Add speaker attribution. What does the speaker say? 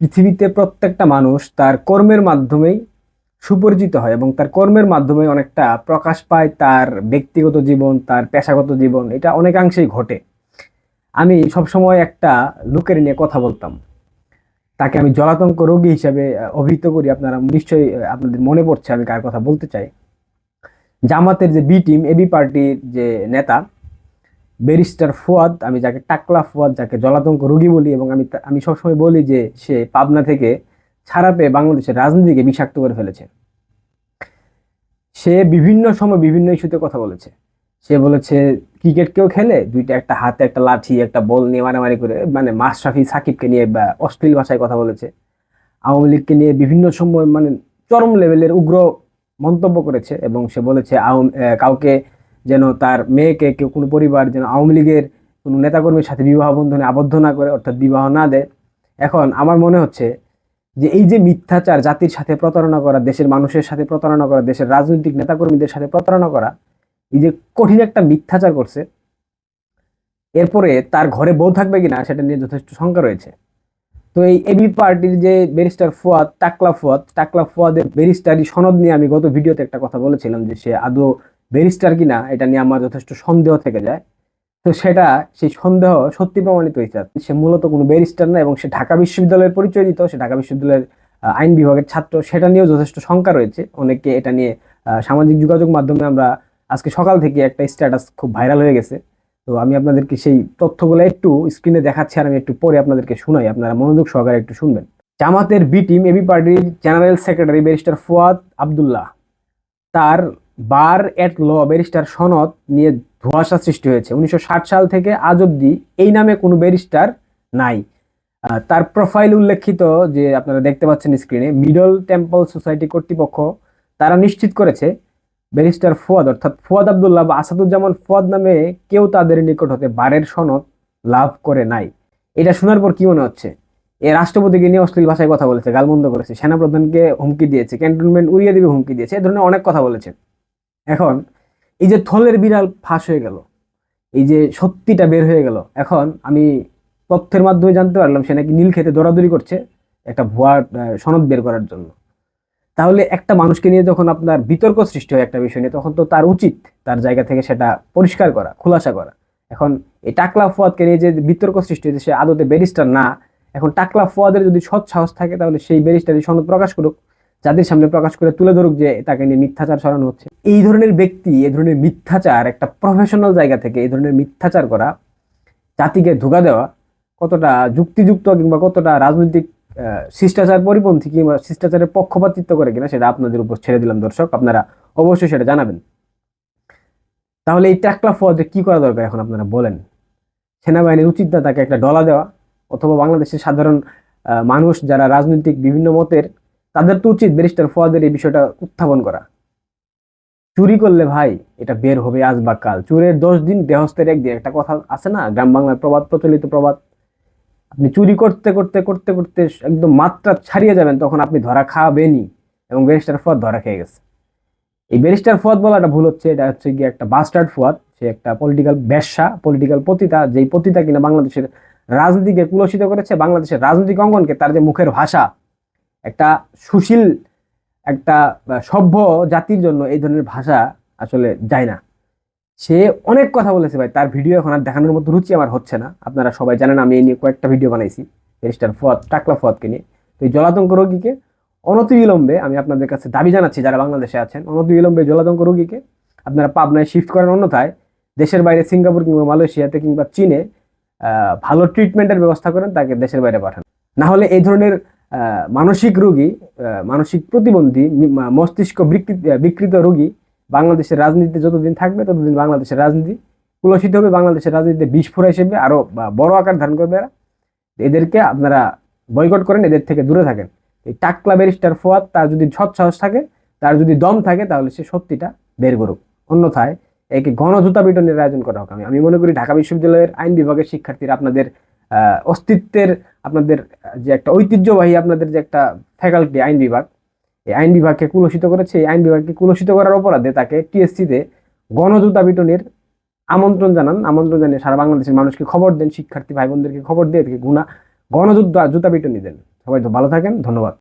Speaker 1: পৃথিবীতে প্রত্যেকটা মানুষ তার কর্মের মাধ্যমেই সুপরিচিত হয় এবং তার কর্মের মাধ্যমে অনেকটা প্রকাশ পায় তার ব্যক্তিগত জীবন, তার পেশাগত জীবন। এটা অনেকাংশেই ঘটে। আমি সবসময় একটা লোকের নিয়ে কথা বলতাম। তাকে আমি জলাতঙ্ক রোগী হিসাবে অভিহিত করি। আপনারা নিশ্চয়ই আপনাদের মনে পড়ছে আমি কার কথা বলতে চাই। জামাতের যে বি টিম এবি পার্টির যে নেতা ব্যারিস্টার ফুয়াদ, আমি যাকে টাকলা ফুয়াদ, যাকে জলাতঙ্ক রোগী বলি এবং আমি আমি সবসময় বলি যে সে পাবনা থেকে ছাড়া পেয়ে বাংলাদেশের রাজনীতিকে বিষাক্ত করে ফেলেছে। সে বিভিন্ন সময় বিভিন্ন ইস্যুতে কথা বলেছে। সে বলেছে, ক্রিকেট কেউ খেলে? দুইটা, একটা হাতে একটা লাঠি, একটা বল নিয়ে মারামারি করে মানে মাশরাফি সাকিবকে নিয়ে বা অশ্লীল ভাষায় কথা বলেছে। আওয়ামী লীগকে নিয়ে বিভিন্ন সময় মানে চরম লেভেলের উগ্র মন্তব্য করেছে এবং সে বলেছে কাউকে যেন তার মেয়েকে কেউ কোনো পরিবার যেন আওয়ামী লীগের কোনো নেতাকর্মীর সাথে বিবাহ বন্ধনে আবদ্ধ না করে, অর্থাৎ বিবাহ না দেয়। এখন আমার মনে হচ্ছে যে এই যে মিথ্যাচার, জাতির সাথে প্রতারণা করা, দেশের মানুষের সাথে প্রতারণা করা, দেশের রাজনৈতিক নেতাকর্মীদের সাথে প্রতারণা করা, এই যে কঠিন একটা মিথ্যাচার করছে, এরপরে তার ঘরে বউ থাকবে কিনা সেটা নিয়ে যথেষ্ট শঙ্কা রয়েছে। তো এই এবি পার্টির যে ব্যারিস্টার ফুয়াদ, টাকলা ফুয়াদ, টাকলা ফুয়াদের ব্যারিস্টারি সনদ নিয়ে আমি গত ভিডিওতে একটা কথা বলেছিলাম যে সে আদৌ ব্যারিস্টার কিনা, এটা নিয়ে আমার যথেষ্ট সন্দেহ থেকে যায়। তো সেটা, সেই সন্দেহ সত্যি প্রমাণিত হয়েছে সে মূলত কোনো ব্যারিস্টার না এবং সে ঢাকা বিশ্ববিদ্যালয়ের পরিচয় দিত, সে ঢাকা বিশ্ববিদ্যালয়ের আইন বিভাগের ছাত্র। সেটা নিয়েও যথেষ্ট শঙ্কা রয়েছে। অনেকে এটা নিয়ে সামাজিক যোগাযোগ মাধ্যমে আমরা আজকে সকাল থেকে একটা স্ট্যাটাস খুব ভাইরাল হয়ে গেছে। তো আমি আপনাদেরকে সেই তথ্যগুলো একটু স্ক্রিনে দেখাচ্ছি আর আমি একটু পরে আপনাদেরকে শোনাই। আপনারা মনোযোগ সহকারে একটু শুনবেন। জামাতের বি টিম এবি পার্টির general secretary barrister Fuad Abdullah তার বার এট ল ব্যারিস্টার সনদ নিয়ে ধোঁয়াশা সৃষ্টি হয়েছে। উনিশশো ষাট সাল থেকে আজ অব্দি এই নামে কোনো ব্যারিস্টার নাই। তার প্রোফাইল উল্লেখিত যে আপনারা দেখতে পাচ্ছেন স্ক্রিনে, মিডল টেম্পল সোসাইটি কর্তৃপক্ষ তারা নিশ্চিত করেছে ব্যারিস্টার ফুয়াদ, অর্থাৎ ফুয়াদ আবদুল্লাহ বা আসাদুজ্জামান ফুয়াদ নামে কেউ তাদের নিকট হতে বারের সনদ লাভ করে নাই। এটা শোনার পর কি মনে হচ্ছে? এ রাষ্ট্রপতিকে নিয়ে অশ্লীল ভাষায় কথা বলেছে, গালমন্দ করেছে, সেনাপ্রধানকে হুমকি দিয়েছে, ক্যান্টনমেন্ট উড়িয়ে দিবে হুমকি দিয়েছে, এ ধরনের অনেক কথা বলেছে। এখন এই যে থলের বিড়াল ফাঁস হয়ে গেল, এই যে সত্যিটা বের হয়ে গেল, এখন আমি তথ্যের মাধ্যমে জানতে পারলাম সে নাকি নীল খেতে দৌড়াদৌড়ি করছে একটা ভুয়া সনদ বের করার জন্য। তাহলে একটা মানুষকে নিয়ে যখন আপনার বিতর্ক সৃষ্টি হয় একটা বিষয় নিয়ে, তখন তো তার উচিত তার জায়গা থেকে সেটা পরিষ্কার করা, খোলাসা করা। এখন এই টাকলা ফুয়াদকে নিয়ে যে বিতর্ক সৃষ্টি হয়েছে, সে আদতে ব্যারিস্টার না, এখন টাকলা ফোয়াদের যদি সৎ সাহস থাকে, তাহলে সেই ব্যারিস্টারি সনদ প্রকাশ করুক। যাদের সামনে প্রকাশ করে তুলে ধরুক যে তাকে নিয়ে মিথ্যাচার ছড়ানো হচ্ছে। এই ধরনের ব্যক্তি, এই ধরনের মিথ্যাচার, একটা প্রফেশনাল জায়গা থেকে এই ধরনের মিথ্যাচার করা, জাতিকে ধোকা দেওয়া, কতটা যুক্তিযুক্ত কিংবা কতটা রাজনৈতিক শিষ্টাচার পরিপন্থী কিংবা শিষ্টাচারের পক্ষপাতিত্ব করে কিনা সেটা আপনাদের উপর ছেড়ে দিলাম দর্শক, আপনারা অবশ্যই সেটা জানাবেন। তাহলে এই টাকলা ফোয়াদে কি করা দরকার এখন আপনারা বলেন? সেনাবাহিনীর উচিত না তাকে একটা ডলা দেওয়া, অথবা বাংলাদেশের সাধারণ মানুষ যারা রাজনৈতিক বিভিন্ন মতের তাদের তো উচিত ব্যারিস্টার ফোয়াদের এই বিষয়টা উত্থাপন করা। চুরি করলে ভাই এটা বের হবে আজ বা কাল। চুরের দশ দিন দেহস্তের একদিন। একটা কথা আছে না, গ্রাম বাংলার প্রবাদ, প্রচলিত প্রবাদ। আপনি চুরি করতে করতে করতে করতে একদম মাত্রা ছাড়িয়ে যাবেন, তখন আপনি ধরা খাবেনই এবং ব্যারিস্টার ফোয়াদ ধরা খেয়ে গেছে। এই ব্যারিস্টার ফোয়াদ বলাটা ভুল হচ্ছে, এটা হচ্ছে গিয়ে একটা বাস্টার্ড ফোয়াদ। সে একটা পলিটিক্যাল ব্যবসা পলিটিক্যাল পতিতা, যেই পতিতা কিনা বাংলাদেশের রাজনীতিকে কুলসিত করেছে, বাংলাদেশের রাজনৈতিক অঙ্গনকে তার যে মুখের ভাষা একটা সুশীল, একটা সভ্য জাতির জন্য এই ধরনের ভাষা আসলে যায় না। সে অনেক কথা বলেছে ভাই, তার ভিডিও এখন আর দেখানোর মতো রুচি আমার হচ্ছে না। আপনারা সবাই জানেন আমি এই নিয়ে কয়েকটা ভিডিও বানাইছি, ব্যারিস্টার ফোয়াদ টাকলা ফোয়াদকে নিয়ে। তো এই জলাতঙ্ক রোগীকে অনতিবিলম্বে আমি আপনাদের কাছে দাবি জানাচ্ছি, যারা বাংলাদেশে আছেন, অনতিবিলম্বে জলাতঙ্ক রোগীকে আপনারা পাবনায় শিফট করেন অন্যথায় দেশের বাইরে সিঙ্গাপুর কিংবা মালয়েশিয়াতে কিংবা চীনে ভালো ট্রিটমেন্টের ব্যবস্থা করেন, তাকে দেশের বাইরে পাঠান। না হলে এই ধরনের মানসিক রোগী মানসিক প্রতিবন্ধী মস্তিষ্ক বিকৃত বিকৃত রোগী বাংলাদেশের রাজনীতিতে যতদিন থাকবে, ততদিন বাংলাদেশের রাজনীতি কুলসিত হবে। বাংলাদেশের রাজনীতিতে বিস্ফোরা হিসেবে আরও, বা- বড় আকার ধারণ করবে এরা। এদেরকে আপনারা বয়কট করেন, এদের থেকে দূরে থাকেন। এই টাকলা ব্যারিস্টার ফোয়াদ, তার যদি সৎ সাহস থাকে, তার যদি দম থাকে, তাহলে সে সত্যিটা বের করুক। অন্যথায় একে গণজুতা বিটনের আয়োজন করা হোক। আমি আমি মনে করি ঢাকা বিশ্ববিদ্যালয়ের আইন বিভাগের শিক্ষার্থীরা আপনাদের অস্তিত্বের আপনাদের যে একটা ঐতিহ্যবাহী আপনাদের যে একটা ফ্যাকাল্টি আইন বিভাগ, এই আইন বিভাগকে কুলসিত করেছে। এই আইন বিভাগকে কুলসিত করার অপরাধে তাকে টিএসসিতে গণজুতা বিটনের আমন্ত্রণ জানান। আমন্ত্রণ জানিয়ে সারা বাংলাদেশের মানুষকে খবর দেন, শিক্ষার্থী ভাই বোনদেরকে খবর দিয়ে গুণা গণযুদ্ধ জুতা বিটনি দেন। সবাই তো ভালো থাকেন, ধন্যবাদ।